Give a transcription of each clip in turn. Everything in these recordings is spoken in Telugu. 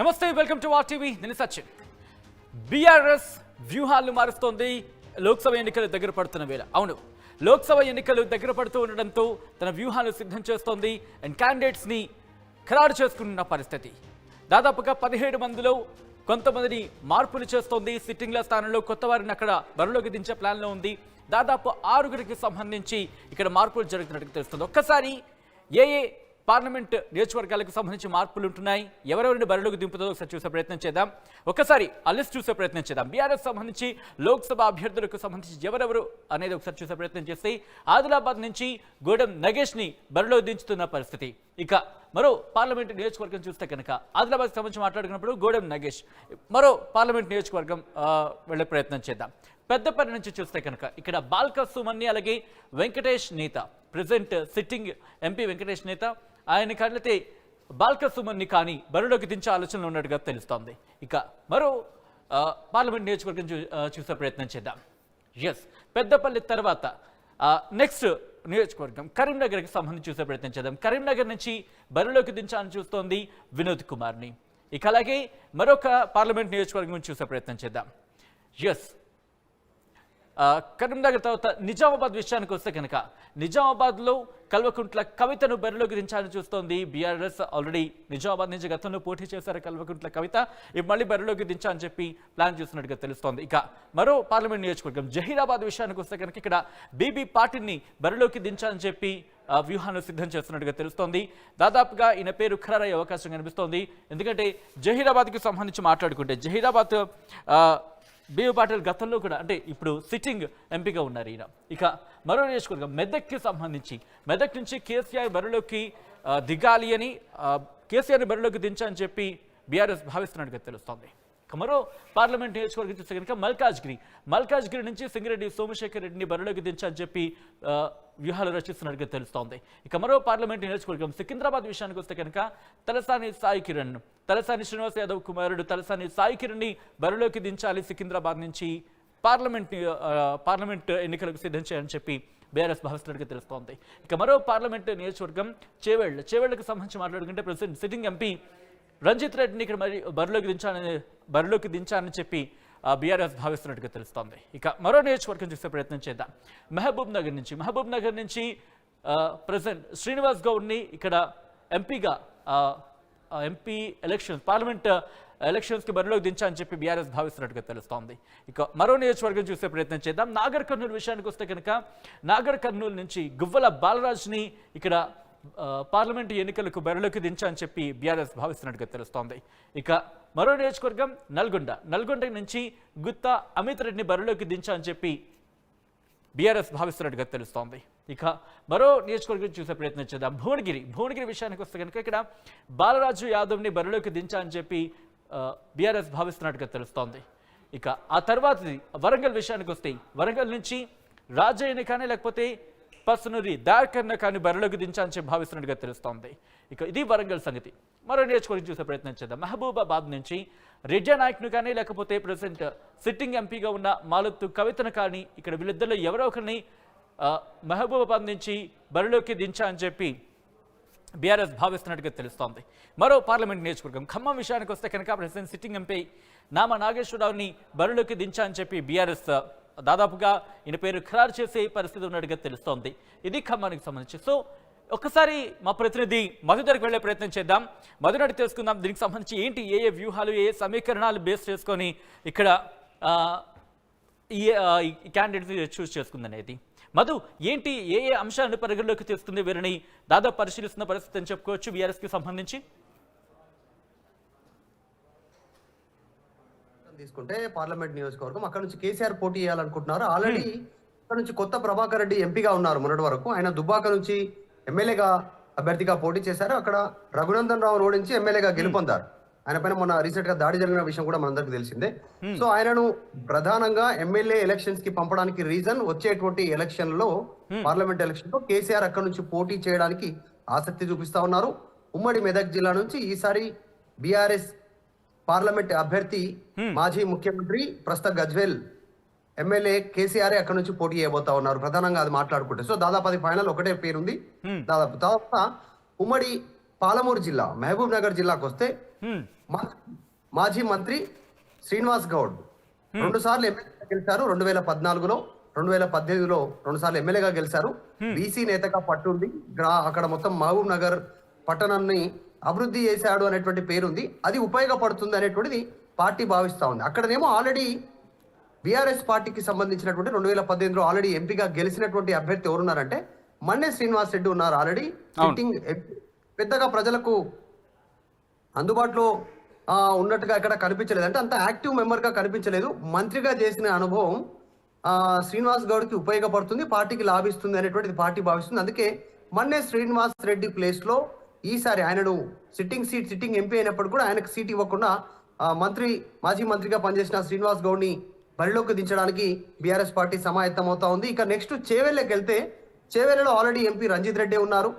నమస్తే వెల్కమ్ టు వార్ టీవీ. నేను సచిన్. బీఆర్ఎస్ వ్యూహాలను మారుస్తోంది. లోక్సభ ఎన్నికలు దగ్గర పడుతున్న వేళ. అవును లోక్సభ ఎన్నికలు దగ్గర పడుతూ ఉండడంతో తన వ్యూహాలు సిద్ధం చేస్తోంది అండ్ క్యాండిడేట్స్ని ఖరారు చేసుకుంటున్న పరిస్థితి. దాదాపుగా పదిహేడు మందిలో కొంతమందిని మార్పులు చేస్తోంది. సిట్టింగ్ల స్థానంలో కొత్త వారిని అక్కడ బరిలోకి దించే ప్లాన్లో ఉంది. దాదాపు ఆరుగురికి సంబంధించి ఇక్కడ మార్పులు జరుగుతున్నట్టు తెలుస్తుంది. ఒక్కసారి ఏ ఏ పార్లమెంట్ నియోజకవర్గాలకు సంబంధించి మార్పులు ఉంటున్నాయి. ఎవరెవరిని బరిలోకి దింపుతుందో ఒకసారి చూసే ప్రయత్నం చేద్దాం. ఒకసారి ఆ లిస్ట్ చూసే ప్రయత్నం చేద్దాం. బీఆర్ఎస్ సంబంధించి లోక్సభ అభ్యర్థులకు సంబంధించి ఎవరెవరు అనేది ఒకసారి చూసే ప్రయత్నం చేస్తే ఆదిలాబాద్ నుంచి గోడెం నగేష్ని బరిలో దించుతున్న పరిస్థితి. ఇక మరో పార్లమెంట్ నియోజకవర్గం చూస్తే కనుక ఆదిలాబాద్ సంబంధించి మాట్లాడుకున్నప్పుడు గోడెం నగేష్. మరో పార్లమెంట్ నియోజకవర్గం వెళ్ళే ప్రయత్నం చేద్దాం. పెద్దపల్లి నుంచి చూస్తే కనుక ఇక్కడ బాల్క సుమన్ని అలాగే వెంకటేష్ నేత. ప్రెసెంట్ సిట్టింగ్ ఎంపీ వెంకటేష్ నేత. ఆయన కళ్ళతే బాల్క సుమన్ని కానీ బరిలోకి దించే ఆలోచనలు ఉన్నట్టుగా తెలుస్తోంది. ఇక మరో పార్లమెంట్ నియోజకవర్గం చూ చూసే ప్రయత్నం చేద్దాం. ఎస్ పెద్దపల్లి తర్వాత నెక్స్ట్ నియోజకవర్గం కరీంనగర్కి సంబంధించి చూసే ప్రయత్నం చేద్దాం. కరీంనగర్ నుంచి బరిలోకి దించాలని చూస్తోంది వినోద్ కుమార్ని. ఇక అలాగే మరొక పార్లమెంట్ నియోజకవర్గం చూసే ప్రయత్నం చేద్దాం. ఎస్ కరీంనగర్ తర్వాత నిజామాబాద్ విషయానికి వస్తే కనుక నిజామాబాద్లో కల్వకుంట్ల కవితను బరిలోకి దించాలని చూస్తోంది బీఆర్ఎస్. ఆల్రెడీ నిజామాబాద్ నుంచి గతంలో పోటీ చేశారు కల్వకుంట్ల కవిత. ఇప్పుడు మళ్ళీ బరిలోకి దించాలని చెప్పి ప్లాన్ చేస్తున్నట్టుగా తెలుస్తోంది. ఇక మరో పార్లమెంట్ నియోజకవర్గం జహీరాబాద్ విషయానికి వస్తే కనుక ఇక్కడ బీబీ పాటిల్ని బరిలోకి దించాలని చెప్పి వ్యూహాన్ని సిద్ధం చేస్తున్నట్టుగా తెలుస్తోంది. దాదాపుగా ఈయన పేరు ఖరారయ్యే అవకాశం కనిపిస్తోంది. ఎందుకంటే జహీరాబాద్కి సంబంధించి మాట్లాడుకుంటే జహీరాబాద్ బీవీ పాటిల్ గతంలో కూడా అంటే ఇప్పుడు సిట్టింగ్ ఎంపీగా ఉన్నారు ఈయన. ఇక మరో నియోజకవర్గం మెదక్కి సంబంధించి. మెదక్ నుంచి కేసీఆర్ బరిలోకి దిగాలి అని కేసీఆర్ బరిలోకి దించని చెప్పి బీఆర్ఎస్ భావిస్తున్నట్టుగా తెలుస్తోంది. మరో పార్లమెంట్ నియోజకవర్గం చూస్తే కనుక మల్కాజ్గిరి. మల్కాజ్గిరి నుంచి సింగిరెడ్డి సోమశేఖర్ రెడ్డిని బరిలోకి దించని చెప్పి వ్యూహాలు రచిస్తున్నట్టుగా తెలుస్తోంది. ఇక మరో పార్లమెంట్ నియోజకవర్గం సికింద్రాబాద్ విషయానికి వస్తే కనుక తలసాని సాయి కిరణ్ తలసాని శ్రీనివాస్ యాదవ్ కుమారుడు తలసాని సాయి కిరణ్ని బరిలోకి దించాలి సికింద్రాబాద్ నుంచి పార్లమెంట్ పార్లమెంట్ ఎన్నికలకు సిద్ధం చేయాలని చెప్పి బీఆర్ఎస్ భావిస్తున్నట్టుగా తెలుస్తోంది. ఇక మరో పార్లమెంట్ నియోజకవర్గం చేవేళ్ళ చేవేళ్ళకు సంబంధించి మాట్లాడుకుంటే ప్రెసిడెంట్ సిట్టింగ్ ఎంపీ రంజిత్ రెడ్డిని ఇక్కడ మరి బరిలోకి దించాలని బరిలోకి దించాలని చెప్పి బీఆర్ఎస్ భావిస్తున్నట్టుగా తెలుస్తోంది. ఇక మరో నియోజకవర్గం చూసే ప్రయత్నం చేద్దాం. మహబూబ్ నగర్ నుంచి మహబూబ్ నగర్ నుంచి ప్రజెంట్ శ్రీనివాస్ గౌడ్ని ఇక్కడ ఎంపీగా ఎంపీ ఎలక్షన్స్ పార్లమెంట్ ఎలక్షన్స్కి బరిలోకి దించాలని చెప్పి బీఆర్ఎస్ భావిస్తున్నట్టుగా తెలుస్తోంది. ఇక మరో నియోజకవర్గం చూసే ప్రయత్నం చేద్దాం. నాగర్ కర్నూలు విషయానికి వస్తే కనుక నాగర్ కర్నూలు నుంచి గువ్వల బాలరాజ్ని ఇక్కడ పార్లమెంటు ఎన్నికలకు బరిలోకి దించని చెప్పి బీఆర్ఎస్ భావిస్తున్నట్టుగా తెలుస్తోంది. ఇక మరో నియోజకవర్గం నల్గొండ. నల్గొండ నుంచి గుత్తా అమిత్ రెడ్డిని బరిలోకి దించని చెప్పి బీఆర్ఎస్ భావిస్తున్నట్టుగా తెలుస్తోంది. ఇక మరో నియోజకవర్గం చూసే ప్రయత్నం చేద్దాం. భువనగిరి. భువనగిరి విషయానికి వస్తే కనుక ఇక్కడ బాలరాజు యాదవ్ని బరిలోకి దించని చెప్పి బీఆర్ఎస్ భావిస్తున్నట్టుగా తెలుస్తోంది. ఇక ఆ తర్వాతది వరంగల్ విషయానికి వస్తే వరంగల్ నుంచి రాజయ్యని కానీ లేకపోతే పర్సనరీ దార్కర్న కానీ బరిలోకి దించాలని చెప్పి భావిస్తున్నట్టుగా తెలుస్తోంది. ఇక ఇది వరంగల్ సంగతి. మరో నేర్చుకొని చూసే ప్రయత్నం చేద్దాం. మహబూబాబాద్ నుంచి రెడ్డి నాయక్ను కానీ లేకపోతే ప్రెసెంట్ సిట్టింగ్ ఎంపీగా ఉన్న మాలత్తు కవితను కానీ ఇక్కడ వీళ్ళిద్దరిలో ఎవరో ఒకరిని మహబూబాబాద్ నుంచి బరిలోకి దించా అని చెప్పి బీఆర్ఎస్ భావిస్తున్నట్టుగా తెలుస్తోంది. మరో పార్లమెంట్ నియోజకవర్గం. ఖమ్మం విషయానికి వస్తే కనుక ప్రెసిడెంట్ సిట్టింగ్ ఎంపీ నామ నాగేశ్వరరావుని బరిలోకి దించా అని చెప్పి బీఆర్ఎస్ దాదాపుగా ఈయన పేరు ఖరారు చేసే పరిస్థితి ఉన్నట్టుగా తెలుస్తోంది. ఇది ఖమ్మానికి సంబంధించి. సో ఒక్కసారి మా ప్రతినిధి మధు వెళ్ళే ప్రయత్నం చేద్దాం. మధునటి తెలుసుకుందాం. దీనికి సంబంధించి ఏంటి ఏ ఏ వ్యూహాలు ఏ సమీకరణాలు బేస్ చేసుకొని ఇక్కడ ఈ క్యాండిడేట్ చూస్ చేసుకుందనేది. మధు ఏంటి ఏ ఏ అంశాలను పరిగణలోకి తీసుకుంది వీరిని? దాదాపు పరిశీలిస్తున్న పరిస్థితి అని చెప్పుకోవచ్చు. బీఆర్ఎస్కి సంబంధించి. తీసుకుంటే పార్లమెంట్ నియోజకవర్గం అక్కడ నుంచి కేసీఆర్ పోటీ చేయాలనుకుంటున్నారు. ఆల్రెడీ అక్కడ నుంచి కొత్త ప్రభాకర్ రెడ్డి ఎంపీగా ఉన్నారు మొన్నటి వరకు. ఆయన దుబ్బాక నుంచి ఎమ్మెల్యేగా అభ్యర్థిగా పోటీ చేశారు. అక్కడ రఘునందన్ రావు ఓడించి ఎమ్మెల్యేగా గెలుపొందారు. ఆయన పైన మొన్న రీసెంట్గా దాడి జరిగిన విషయం కూడా మనందరికి తెలిసిందే. సో ఆయనను ప్రధానంగా ఎమ్మెల్యే ఎలక్షన్స్కి పంపడానికి రీజన్ వచ్చేటువంటి ఎలక్షన్లో పార్లమెంట్ ఎలక్షన్లో కేసీఆర్ అక్కడ నుంచి పోటీ చేయడానికి ఆసక్తి చూపిస్తా ఉన్నారు. ఉమ్మడి మెదక్ జిల్లా నుంచి ఈసారి బీఆర్ఎస్ పార్లమెంట్ అభ్యర్థి మాజీ ముఖ్యమంత్రి ప్రస్తుత గజ్వేల్ ఎమ్మెల్యే కేసీఆర్ అక్కడ నుంచి పోటీ చేయబోతా ఉన్నారు? ప్రధానంగా అది మాట్లాడుకుంటే. సో దాదాపు అది ఫైనల్ ఒకటే పేరుంది. దాదాపు తర్వాత ఉమ్మడి పాలమూరు జిల్లా మహబూబ్ నగర్ జిల్లాకు వస్తే మాజీ మంత్రి శ్రీనివాస్ గౌడ్ రెండు సార్లు ఎమ్మెల్యేగా గెలిచారు. రెండు వేల పద్నాలుగులో రెండు వేల పద్దెనిమిదిలో రెండు సార్లు ఎమ్మెల్యేగా గెలిచారు. బీసీ నేతగా పట్టుంది అక్కడ మొత్తం మహబూబ్ నగర్ పట్టణాన్ని అభివృద్ధి చేశాడు అనేటువంటి పేరుంది. అది ఉపయోగపడుతుంది అనేటువంటిది పార్టీ భావిస్తా ఉంది. అక్కడనేమో ఆల్రెడీ బీఆర్ఎస్ పార్టీకి సంబంధించినటువంటి రెండు వేల పద్దెనిమిదిలో ఆల్రెడీ ఎంపీగా గెలిచినటువంటి అభ్యర్థి ఎవరున్నారంటే మన్నే శ్రీనివాస్ రెడ్డి ఉన్నారు ఆల్రెడీ. సిట్టింగ్. పెద్దగా ప్రజలకు అందుబాటులో ఆ, ఉన్నట్టుగా ఇక్కడ కనిపించలేదు. అంటే అంత యాక్టివ్ మెంబర్గా కనిపించలేదు. మంత్రిగా చేసిన అనుభవం ఆ, శ్రీనివాస్ గౌడ్కి ఉపయోగపడుతుంది పార్టీకి లాభిస్తుంది అనేటువంటిది పార్టీ భావిస్తుంది. అందుకే మన్నే శ్రీనివాస్ రెడ్డి ప్లేస్లో ఈసారి ఆయనను సిట్టింగ్ సీట్ సిట్టింగ్ ఎంపీ అయినప్పుడు కూడా ఆయనకు సీట్ ఇవ్వకుండా మంత్రి మాజీ మంత్రిగా పనిచేసిన శ్రీనివాస్ గౌడ్ని బరిలోకి దించడానికి బీఆర్ఎస్ పార్టీ సమాయత్తం అవుతా ఉంది. ఇక నెక్స్ట్ చేవెళ్ళకి వెళ్తే చేవెళ్ళలో ఆల్రెడీ ఎంపీ రంజిత్ రెడ్డి ఉన్నారు.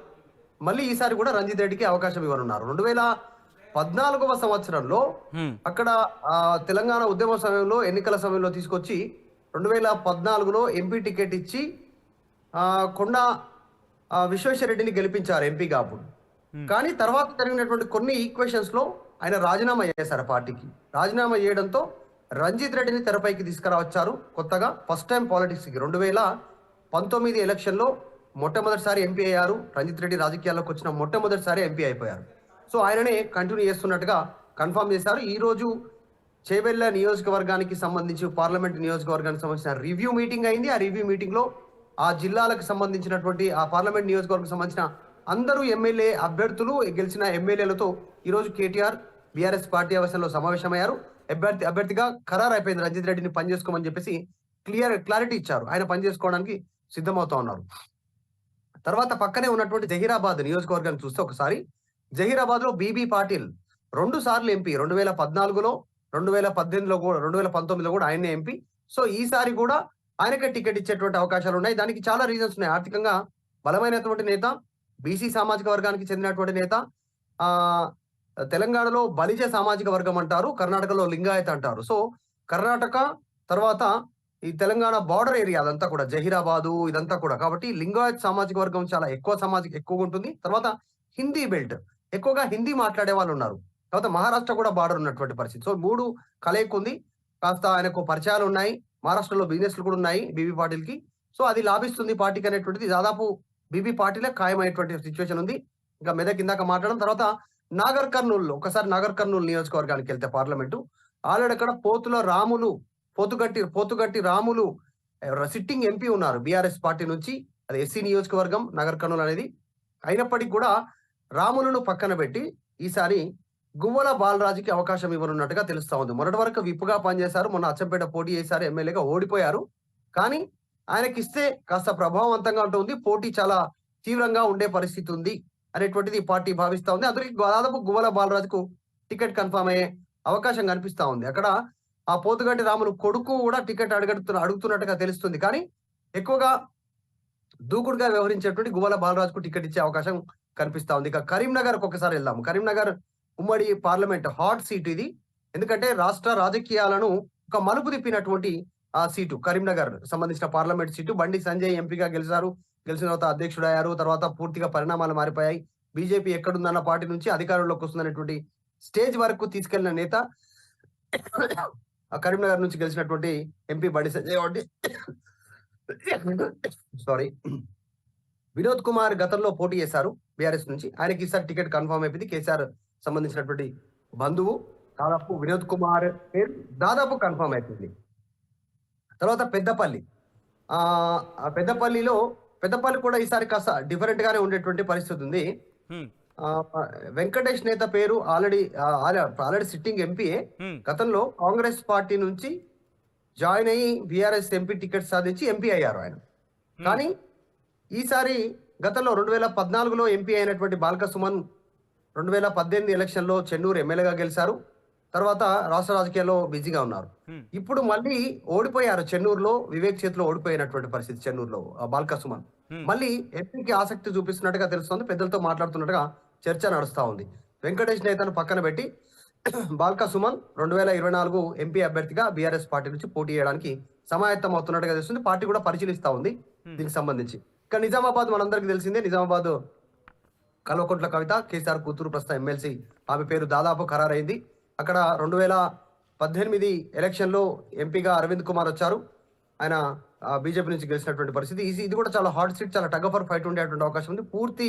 మళ్ళీ ఈసారి కూడా రంజిత్ రెడ్డికి అవకాశం ఇవ్వనున్నారు. రెండు వేల పద్నాలుగవ సంవత్సరంలో. అక్కడ తెలంగాణ ఉద్యమ సమయంలో ఎన్నికల సమయంలో తీసుకొచ్చి రెండు వేల పద్నాలుగులో ఎంపీ టికెట్ ఇచ్చి కొండ విశ్వేశ్వరరెడ్డిని గెలిపించారు ఎంపీగా అప్పుడు. Hmm. కానీ తర్వాత జరిగినటువంటి కొన్ని ఈక్వేషన్స్లో ఆయన రాజీనామా చేశారు పార్టీకి. రాజీనామా చేయడంతో రంజిత్ రెడ్డిని తెరపైకి తీసుకురావచ్చారు కొత్తగా ఫస్ట్ టైం పాలిటిక్స్కి. రెండు వేల పంతొమ్మిది ఎలక్షన్లో మొట్టమొదటిసారి ఎంపీ అయ్యారు. రంజిత్ రెడ్డి రాజకీయాల్లోకి వచ్చిన మొట్టమొదటిసారి ఎంపీ అయిపోయారు. సో ఆయననే కంటిన్యూ చేస్తున్నట్టుగా కన్ఫర్మ్ చేశారు. ఈ రోజు చేవెళ్ళ నియోజకవర్గానికి సంబంధించి పార్లమెంట్ నియోజకవర్గానికి సంబంధించిన రివ్యూ మీటింగ్ అయింది. ఆ రివ్యూ మీటింగ్లో ఆ జిల్లాలకు సంబంధించినటువంటి ఆ పార్లమెంట్ నియోజకవర్గం సంబంధించిన అందరూ ఎమ్మెల్యే అభ్యర్థులు గెలిచిన ఎమ్మెల్యేలతో ఈరోజు కేటీఆర్ బీఆర్ఎస్ పార్టీ అవసరంలో సమావేశమయ్యారు. అభ్యర్థి అభ్యర్థిగా ఖరారు అయిపోయింది రంజిత్ రెడ్డిని పనిచేసుకోమని చెప్పేసి క్లియర్ క్లారిటీ ఇచ్చారు. ఆయన పనిచేసుకోవడానికి సిద్ధమవుతా ఉన్నారు. తర్వాత పక్కనే ఉన్నటువంటి జహీరాబాద్ నియోజకవర్గాన్ని చూస్తే ఒకసారి. జహీరాబాద్లో బీబీ పాటిల్ రెండు సార్లు ఎంపీ. రెండు వేల పద్నాలుగులో రెండు వేల పద్దెనిమిదిలో కూడా రెండు వేల పంతొమ్మిదిలో కూడా ఆయనే ఎంపీ. సో ఈసారి కూడా ఆయనకే టికెట్ ఇచ్చేటువంటి అవకాశాలు ఉన్నాయి దానికి చాలా రీజన్స్ ఉన్నాయి. ఆర్థికంగా బలమైనటువంటి నేత బీసీ సామాజిక వర్గానికి చెందినటువంటి నేత ఆ తెలంగాణలో బలిజ సామాజిక వర్గం అంటారు కర్ణాటకలో లింగాయత్ అంటారు. సో కర్ణాటక తర్వాత ఈ తెలంగాణ బార్డర్ ఏరియా అదంతా కూడా జహీరాబాదు ఇదంతా కూడా. కాబట్టి లింగాయత్ సామాజిక వర్గం చాలా ఎక్కువ సామాజిక ఎక్కువగా ఉంటుంది. తర్వాత హిందీ బెల్ట్ ఎక్కువగా హిందీ మాట్లాడే వాళ్ళు ఉన్నారు. తర్వాత మహారాష్ట్ర కూడా బార్డర్ ఉన్నటువంటి పరిస్థితి. సో మూడు కలయిక ఉంది కాస్త ఆయనకు పరిచయాలు ఉన్నాయి. మహారాష్ట్రలో బిజినెస్లు కూడా ఉన్నాయి బీబీ పాటిల్కి. సో అది లాభిస్తుంది పార్టీకి అనేటువంటిది. దాదాపు బీబీ పార్టీలో ఖాయమైనటువంటి సిచ్యువేషన్ ఉంది. ఇంకా మెదక్ ఇందాక మాట్లాడడం తర్వాత నాగర్ కర్నూలు ఒకసారి నాగర్ కర్నూలు నియోజకవర్గానికి వెళ్తే పార్లమెంటు. ఆల్రెడీ అక్కడ పోతుల రాములు పోతుగట్టి పోతుగట్టి రాములు సిట్టింగ్ ఎంపీ ఉన్నారు బీఆర్ఎస్ పార్టీ నుంచి. అది ఎస్సీ నియోజకవర్గం నగర్ కర్నూలు అనేది. అయినప్పటికీ కూడా రాములను పక్కన పెట్టి ఈసారి గువ్వల బాలరాజుకి అవకాశం ఇవ్వనున్నట్టుగా తెలుస్తా ఉంది. మొదటి వరకు విప్పుగా పనిచేశారు. మొన్న అచ్చంపేట పోటీ చేశారు. ఎమ్మెల్యేగా ఓడిపోయారు. కానీ ఆయనకి ఇస్తే కాస్త ప్రభావవంతంగా ఉంటుంది పోటీ చాలా తీవ్రంగా ఉండే పరిస్థితి ఉంది అనేటువంటిది పార్టీ భావిస్తా ఉంది. అందుకే దాదాపు గువ్వల బాలరాజుకు టికెట్ కన్ఫర్మ్ అయ్యే అవకాశం కనిపిస్తా ఉంది. అక్కడ ఆ పోతుగంటి రాములు కొడుకు కూడా టికెట్ అడుగుతున్న అడుగుతున్నట్టుగా తెలుస్తుంది. కానీ ఎక్కువగా దూకుడుగా వ్యవహరించేటువంటి గువ్వల బాలరాజుకు టికెట్ ఇచ్చే అవకాశం కనిపిస్తా ఉంది. ఇక కరీంనగర్ ఒకసారి వెళ్దాం. కరీంనగర్ ఉమ్మడి పార్లమెంట్ హాట్ సీట్ ఇది. ఎందుకంటే రాష్ట్ర రాజకీయాలను ఒక మలుపు తిప్పినటువంటి ఆ సీటు కరీంనగర్ సంబంధించిన పార్లమెంట్ సీటు. బండి సంజయ్ ఎంపీగా గెలిచారు. గెలిచిన తర్వాత అధ్యక్షుడు అయ్యారు తర్వాత పూర్తిగా పరిణామాలు మారిపోయాయి. బీజేపీ ఎక్కడుందన్న పార్టీ నుంచి అధికారంలోకి వస్తుందనేటువంటి స్టేజ్ వరకు తీసుకెళ్ళిన నేత ఆ కరీంనగర్ నుంచి గెలిచినటువంటి ఎంపీ బండి సంజయ్ ఒకటి. సారీ వినోద్ కుమార్ గతంలో పోటీ చేశారు బీఆర్ఎస్ నుంచి. ఆయనకి ఈసారి టికెట్ కన్ఫర్మ్ అయిపోయింది. కేసీఆర్ సంబంధించినటువంటి బంధువు. దాదాపు వినోద్ కుమార్ పేరు దాదాపు కన్ఫర్మ్ అయిపోయింది. తర్వాత పెద్దపల్లి. పెద్దపల్లిలో పెద్దపల్లి కూడా ఈసారి కాస్త డిఫరెంట్ గానే ఉండేటువంటి పరిస్థితి ఉంది. వెంకటేష్ నేత పేరు ఆల్రెడీ ఆల్రెడీ సిట్టింగ్ ఎంపీఏ. గతంలో కాంగ్రెస్ పార్టీ నుంచి జాయిన్ అయ్యి బీఆర్ఎస్ ఎంపీ టికెట్ సాధించి ఎంపీ అయ్యారు ఆయన. కానీ ఈసారి గతంలో రెండు వేల పద్నాలుగులో ఎంపీ అయినటువంటి బాల్క సుమన్ రెండు వేల పద్దెనిమిది ఎలక్షన్లో చెన్నూరు ఎమ్మెల్యేగా గెలిచారు. తర్వాత రాష్ట్ర రాజకీయాల్లో బిజీగా ఉన్నారు. ఇప్పుడు మళ్ళీ ఓడిపోయారు చెన్నూరులో వివేక్ చేతిలో ఓడిపోయినటువంటి పరిస్థితి చెన్నూరులో బాల్క సుమన్. మళ్ళీ ఎంపీకి ఆసక్తి చూపిస్తున్నట్టుగా తెలుస్తోంది పెద్దలతో మాట్లాడుతున్నట్టుగా చర్చ నడుస్తా ఉంది. వెంకటేష్ నేతను పక్కన పెట్టి బాల్క సుమన్ రెండు వేల ఇరవై నాలుగు ఎంపీ అభ్యర్థిగా బీఆర్ఎస్ పార్టీ నుంచి పోటీ చేయడానికి సమాయత్తం అవుతున్నట్టుగా తెలుస్తుంది. పార్టీ కూడా పరిశీలిస్తా ఉంది దీనికి సంబంధించి. ఇక నిజామాబాద్ మనందరికీ తెలిసిందే నిజామాబాద్ కల్వకుంట్ల కవిత కేసీఆర్ కూతురు ప్రస్తుతం ఎమ్మెల్సీ. ఆమె పేరు దాదాపు ఖరారైంది. అక్కడ రెండు వేల పద్దెనిమిది ఎలక్షన్లో ఎంపీగా అరవింద్ కుమార్ వచ్చారు. ఆయన బీజేపీ నుంచి గెలిచినటువంటి పరిస్థితి. ఇది ఇది కూడా చాలా హాట్ సీట్ చాలా టగ్ ఫర్ ఫైట్ ఉండేటువంటి అవకాశం ఉంది. పూర్తి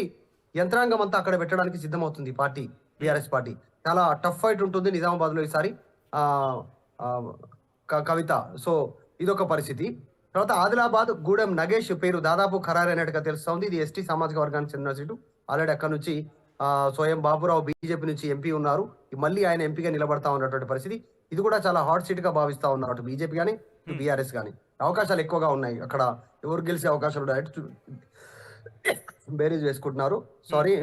యంత్రాంగం అంతా అక్కడ పెట్టడానికి సిద్ధమవుతుంది పార్టీ బీఆర్ఎస్ పార్టీ. చాలా టఫ్ ఫైట్ ఉంటుంది నిజామాబాద్లో ఈసారి కవిత. సో ఇదొక పరిస్థితి. తర్వాత ఆదిలాబాద్ గూడెం నగేష్ పేరు దాదాపు ఖరారైనట్టుగా తెలుస్తోంది. ఇది ఎస్టీ సామాజిక వర్గానికి చెందిన సీటు. ఆల్రెడీ అక్కడ నుంచి స్వయం బాబురావు బీజేపీ నుంచి ఎంపీ ఉన్నారు. మళ్ళీ ఆయన ఎంపీగా నిలబడతా ఉన్నటువంటి పరిస్థితి. ఇది కూడా చాలా హాట్ సీట్గా భావిస్తా ఉన్నారు అటు బీజేపీ కానీ ఇటు బీఆర్ఎస్ కానీ అవకాశాలు ఎక్కువగా ఉన్నాయి. అక్కడ ఎవరు గెలిచే అవకాశాలు బేరీజ్ వేసుకుంటున్నారు. సారీ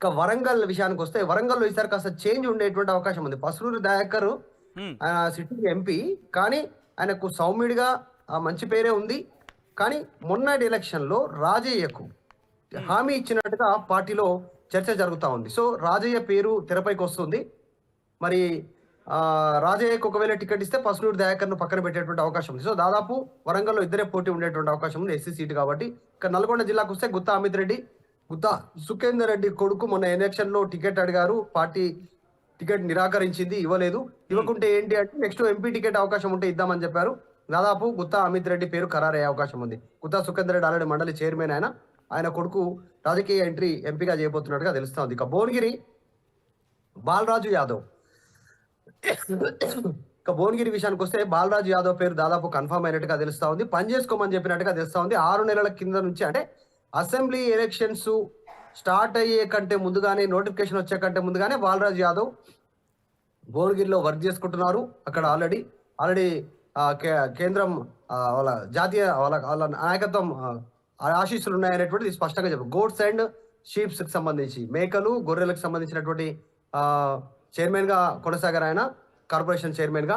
ఇక వరంగల్ విషయానికి వస్తే వరంగల్లో ఈసారి కాస్త చేంజ్ ఉండేటువంటి అవకాశం ఉంది. పసులూరి దయాకర్ హ్మ్. ఆయన సిట్టింగ్ ఎంపీ. కానీ ఆయనకు సౌమ్యుడిగా ఆ మంచి పేరే ఉంది. కానీ మొన్నటి ఎలక్షన్లో రాజయ్యకు హామీ ఇచ్చినట్టుగా పార్టీలో చర్చ జరుగుతూ ఉంది. సో రాజయ్య పేరు తెరపైకి వస్తుంది. మరి ఆ, రాజయ్యకు ఒకవేళ టికెట్ ఇస్తే పసునూరు దయాకర్ను పక్కన పెట్టేటువంటి అవకాశం ఉంది. సో దాదాపు వరంగల్లో ఇద్దరే పోటీ ఉండేటువంటి అవకాశం ఉంది ఎస్సీ సీట్ కాబట్టి. ఇక నల్గొండ జిల్లాకు వస్తే గుత్తా అమిత్ రెడ్డి గుత్తా సుఖేందర్ రెడ్డి కొడుకు మొన్న ఎలక్షన్లో టికెట్ అడిగారు. పార్టీ టికెట్ నిరాకరించింది ఇవ్వలేదు. ఇవ్వకుంటే ఏంటి అంటే నెక్స్ట్ ఎంపీ టికెట్ అవకాశం ఉంటే ఇద్దామని చెప్పారు. దాదాపు గుత్తా అమిత్ రెడ్డి పేరు ఖరారయ్యే అవకాశం ఉంది. గుత్తా సుఖేందర్ రెడ్డి ఆల్రెడీ మండలి చైర్మన్ ఆయన. ఆయన కొడుకు రాజకీయ ఎంట్రీ ఎంపీగా చేయబోతున్నట్టుగా తెలుస్తోంది. ఇక భువనగిరి బాలరాజు యాదవ్. ఇక భువనగిరి విషయానికి వస్తే బాలరాజు యాదవ్ పేరు దాదాపు కన్ఫర్మ్ అయినట్టుగా తెలుస్తా ఉంది పని చేసుకోమని చెప్పినట్టుగా తెలుస్తా ఉంది ఆరు నెలల కింద నుంచి అంటే అసెంబ్లీ ఎలక్షన్స్ స్టార్ట్ అయ్యే కంటే ముందుగానే నోటిఫికేషన్ వచ్చే కంటే ముందుగానే బాలరాజు యాదవ్ భువనగిరిలో వర్క్ చేసుకుంటున్నారు. అక్కడ ఆల్రెడీ ఆల్రెడీ కేంద్రం వాళ్ళ జాతీయ వాళ్ళ వాళ్ళ నాయకత్వం ఆశీస్సులు ఉన్నాయనేటువంటిది స్పష్టంగా చెప్పారు గోడ్స్ అండ్ షీప్స్కి సంబంధించి మేకలు గొర్రెలకు సంబంధించినటువంటి ఆ, చైర్మన్గా కొనసాగారు ఆయన కార్పొరేషన్ చైర్మన్గా.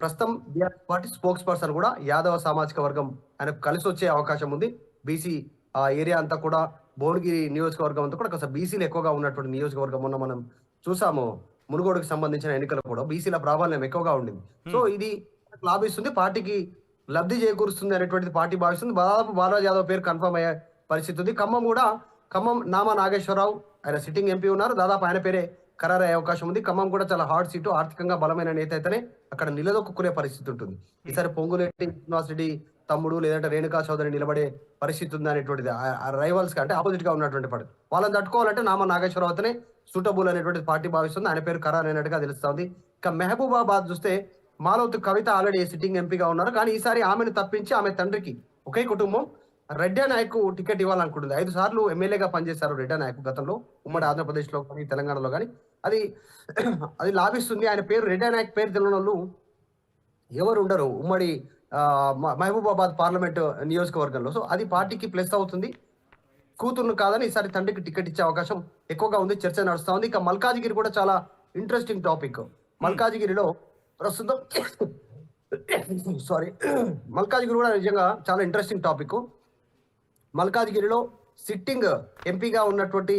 ప్రస్తుతం బీఆర్ఎస్ పార్టీ స్పోక్స్ పర్సన్ కూడా యాదవ సామాజిక వర్గం ఆయనకు కలిసి వచ్చే అవకాశం ఉంది. బీసీ ఆ ఏరియా అంతా కూడా భువనగిరి నియోజకవర్గం అంతా కూడా కాస్త బీసీలు ఎక్కువగా ఉన్నటువంటి నియోజకవర్గం మొన్న మనం చూసాము. మునుగోడుకు సంబంధించిన ఎన్నికలు కూడా బీసీల ప్రాబల్యం ఎక్కువగా ఉండింది. సో ఇది లాభిస్తుంది పార్టీకి లబ్ధి చేకూరుస్తుంది అనేటువంటిది పార్టీ భావిస్తుంది. దాదాపు బాలరాజ్ యాదవ్ పేరు కన్ఫర్మ్ అయ్యే పరిస్థితి ఉంది. ఖమ్మం కూడా ఖమ్మం నామా నాగేశ్వరరావు ఆయన సిట్టింగ్ ఎంపీ ఉన్నారు. దాదాపు ఆయన పేరే ఖరారయ్యే అవకాశం ఉంది. ఖమ్మం కూడా చాలా హార్డ్ సీటు ఆర్థికంగా బలమైన నేత అయితేనే అక్కడ నిలదొక్కునే పరిస్థితి ఉంటుంది. ఈసారి పొంగులేటి శ్రీనివాస్ రెడ్డి తమ్ముడు లేదంటే రేణుకా చౌదరి నిలబడే పరిస్థితి ఉంది అనేటువంటిది. రైవల్స్ అంటే ఆపోజిట్గా ఉన్నటువంటి పార్టీ. వాళ్ళని తట్టుకోవాలంటే నామా నాగేశ్వరరావు అతనే సూటబుల్ అనేటువంటి పార్టీ భావిస్తుంది. ఆయన పేరు ఖరారు అయినట్టుగా తెలుస్తుంది ఇక మహబూబాబాద్ చూస్తే మాలవత్ కవిత ఆల్రెడీ సిట్టింగ్ ఎంపీగా ఉన్నారు. కానీ ఈసారి ఆమెను తప్పించి ఆమె తండ్రికి ఒకే కుటుంబం. రెడ్డి నాయక్ టికెట్ ఇవ్వాలనుకుంటుంది. ఐదు సార్లు ఎమ్మెల్యేగా పనిచేశారు రెడ్డి నాయక్ గతంలో. ఉమ్మడి ఆంధ్రప్రదేశ్లో కానీ తెలంగాణలో కానీ. అది అది లాభిస్తుంది. ఆయన పేరు రెడ్డి నాయక్ పేరు తెలియని వాళ్ళు ఎవరు ఉండరు. ఉమ్మడి మహబూబాబాద్ పార్లమెంట్ నియోజకవర్గంలో. సో అది పార్టీకి ప్లస్ అవుతుంది. కూతుర్ను కాదని ఈసారి తండ్రికి టికెట్ ఇచ్చే అవకాశం ఎక్కువగా ఉంది. చర్చ నడుస్తా ఉంది. ఇక మల్కాజిగిరి కూడా చాలా ఇంట్రెస్టింగ్ టాపిక్ మల్కాజిగిరిలో ప్రస్తుతం సారీ మల్కాజిగిరి కూడా నిజంగా చాలా ఇంట్రెస్టింగ్ టాపిక్ మల్కాజ్గిరిలో సిట్టింగ్ ఎంపీగా ఉన్నటువంటి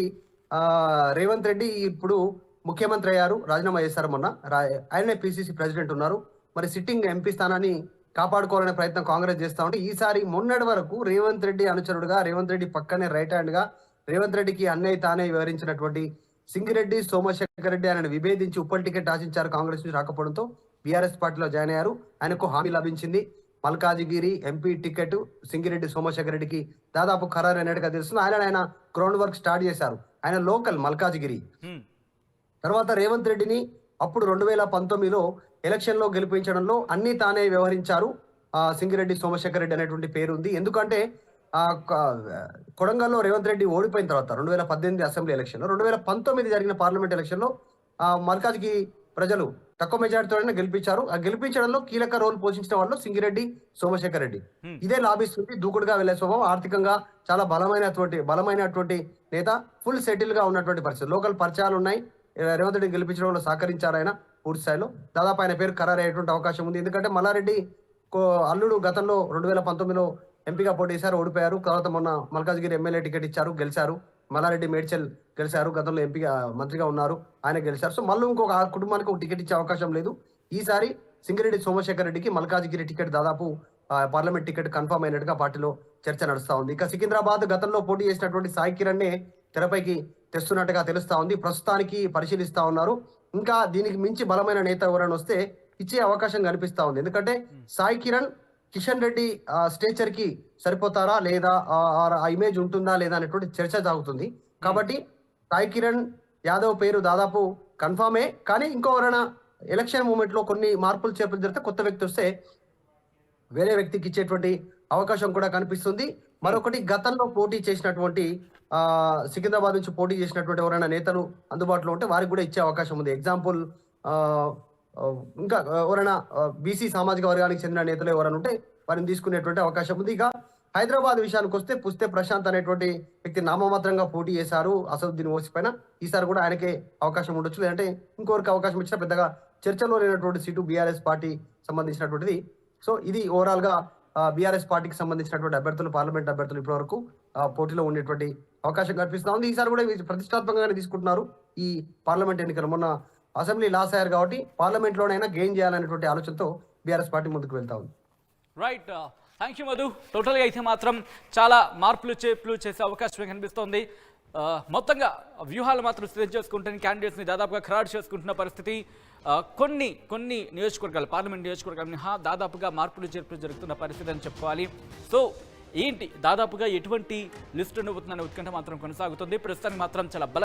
రేవంత్ రెడ్డి ఇప్పుడు ముఖ్యమంత్రి అయ్యారు రాజీనామా చేశారు మొన్న. రా- ఆయనే పిసిసి ప్రెసిడెంట్ ఉన్నారు. మరి సిట్టింగ్ ఎంపీ స్థానాన్ని కాపాడుకోవాలనే ప్రయత్నం కాంగ్రెస్ చేస్తా ఉంటే ఈసారి మొన్నటి వరకు రేవంత్ రెడ్డి అనుచరుడుగా రేవంత్ రెడ్డి పక్కనే రైట్ హ్యాండ్గా రేవంత్ రెడ్డికి అన్నయ్య తానే వివరించినటువంటి సింగిరెడ్డి సోమశేఖర్ రెడ్డి ఆయన విభేదించి ఉప్పల్ టికెట్ ఆశించారు కాంగ్రెస్ నుంచి రాకపోవడంతో. బీఆర్ఎస్ పార్టీలో జాయిన్ అయ్యారు. ఆయనకు హామీ లభించింది. మల్కాజిగిరి ఎంపీ టికెట్ సింగిరెడ్డి సోమశేఖర్ రెడ్డికి దాదాపు ఖరారు అయినట్టుగా తెలుస్తుంది. ఆయన ఆయన గ్రౌండ్ వర్క్ స్టార్ట్ చేశారు. ఆయన లోకల్ మల్కాజిగిరి. తర్వాత రేవంత్ రెడ్డిని అప్పుడు రెండు వేల పంతొమ్మిదిలో ఎలక్షన్లో గెలిపించడంలో అన్ని తానే వ్యవహరించారు. ఆ, సింగిరెడ్డి సోమశేఖర్ రెడ్డి అనేటువంటి పేరు ఉంది ఎందుకంటే కొడంగల్లో రేవంత్ రెడ్డి ఓడిపోయిన తర్వాత రెండు వేల పద్దెనిమిది అసెంబ్లీ ఎలక్షన్లో రెండు వేల పంతొమ్మిది జరిగిన పార్లమెంట్ ఎలక్షన్లో ఆ, మల్కాజ్కి ప్రజలు తక్కువ మెజార్టీతోనే గెలిపించారు. ఆ గెలిపించడంలో కీలక రోల్ పోషించిన వాళ్ళు సింగిరెడ్డి సోమశేఖర్ రెడ్డి. ఇదే లాభిస్తుంది దూకుడుగా వెళ్ళే స్వభావం ఆర్థికంగా చాలా బలమైనటువంటి బలమైనటువంటి నేత ఫుల్ సెటిల్గా ఉన్నటువంటి పరిస్థితి. లోకల్ పరిచయాలు ఉన్నాయి. రేవంత్ రెడ్డి గెలిపించడంలో సహకరించారు ఆయన పూర్తి స్థాయిలో. దాదాపు ఆయన పేరు ఖరారు అయ్యేటువంటి అవకాశం ఉంది. ఎందుకంటే మల్లారెడ్డి కో- అల్లుడు గతంలో రెండు వేల పంతొమ్మిదిలో ఎంపీగా పోటీ చేశారు ఓడిపోయారు. తర్వాత మొన్న మల్కాజ్గిరి ఎమ్మెల్యే టికెట్ ఇచ్చారు గెలిచారు. మల్లారెడ్డి మేడ్చల్ గెలిచారు. గతంలో ఎంపీగా మంత్రిగా ఉన్నారు. ఆయన గెలిచారు. సో మళ్ళీ ఇంకొక కుటుంబానికి ఒక టికెట్ ఇచ్చే అవకాశం లేదు. ఈసారి సింగిరెడ్డి సోమశేఖర్ రెడ్డికి మల్కాజ్గిరి టికెట్ దాదాపు పార్లమెంట్ టికెట్ కన్ఫర్మ్ అయినట్టుగా పార్టీలో చర్చ నడుస్తా ఉంది. ఇక సికింద్రాబాద్ గతంలో పోటీ చేసినటువంటి సాయి కిరణ్ నే తెరపైకి తెస్తున్నట్టుగా తెలుస్తా ఉంది. ప్రస్తుతానికి పరిశీలిస్తా ఉన్నారు. ఇంకా దీనికి మించి బలమైన నేత ఎవరైనా వస్తే ఇచ్చే అవకాశం కనిపిస్తా ఉంది. ఎందుకంటే సాయి కిరణ్ కిషన్ రెడ్డి స్టేచర్కి సరిపోతారా లేదా ఆ- ఆ ఇమేజ్ ఉంటుందా లేదా అనేటువంటి చర్చ సాగుతుంది. కాబట్టి సాయి కిరణ్ యాదవ్ పేరు దాదాపు కన్ఫామే కానీ ఇంకో ఎవరైనా ఎలక్షన్ మూమెంట్లో కొన్ని మార్పులు చేర్పులు జరిగితే కొత్త వ్యక్తి వస్తే వేరే వ్యక్తికి ఇచ్చేటువంటి అవకాశం కూడా కనిపిస్తుంది. మరొకటి గతంలో పోటీ చేసినటువంటి ఆ సికింద్రాబాద్ నుంచి పోటీ చేసినటువంటి ఎవరైనా నేతలు అందుబాటులో ఉంటే వారికి కూడా ఇచ్చే అవకాశం ఉంది. ఎగ్జాంపుల్ ఇంకా ఎవరైనా బీసీ సామాజిక వర్గానికి చెందిన నేతలు ఎవరైనా ఉంటే వారిని తీసుకునేటువంటి అవకాశం ఉంది. ఇక హైదరాబాద్ విషయానికి వస్తే పుస్తే ప్రశాంత్ అనేటువంటి వ్యక్తి నామమాత్రంగా పోటీ చేశారు. అసదుద్దీన్ ఓసి పైన ఈసారి కూడా ఆయనకే అవకాశం ఉండొచ్చు. లేదంటే ఇంకొకరికి అవకాశం ఇచ్చినా పెద్దగా చర్చలో లేనటువంటి సీటు బీఆర్ఎస్ పార్టీ సంబంధించినటువంటిది. సో ఇది ఓవరాల్గా బీఆర్ఎస్ పార్టీకి సంబంధించినటువంటి అభ్యర్థులు పార్లమెంట్ అభ్యర్థులు ఇప్పటి వరకు పోటీలో ఉండేటువంటి అవకాశం కనిపిస్తా ఉంది. ఈసారి కూడా ప్రతిష్టాత్మకంగానే తీసుకుంటున్నారు ఈ పార్లమెంట్ ఎన్నికలు. మొన్న అసెంబ్లీ లాస్ అయ్యారు కాబట్టి పార్లమెంట్ లోనైనా గెయిన్ చేయాలనేటువంటి ఆలోచనతో బీఆర్ఎస్ పార్టీ ముందుకు వెళ్తా ఉంది. రైట్ థ్యాంక్ యూ మధు టోటల్గా అయితే మాత్రం చాలా మార్పులు చేర్పులు చేసే అవకాశం కనిపిస్తోంది. Uh, మొత్తంగా వ్యూహాలు మాత్రం సిద్ధం చేసుకుంటున్న క్యాండిడేట్స్ని దాదాపుగా ఖరారు చేసుకుంటున్న పరిస్థితి. Uh, కొన్ని కొన్ని నియోజకవర్గాలు పార్లమెంట్ నియోజకవర్గాలు మినహా దాదాపుగా మార్పులు చేర్పులు జరుగుతున్న పరిస్థితి అని చెప్పుకోవాలి. సో ఏంటి? దాదాపుగా ఎటువంటి లిస్టు ఉండబోతుందనే ఉత్కంఠ మాత్రం కొనసాగుతుంది. ప్రస్తుతానికి మాత్రం చాలా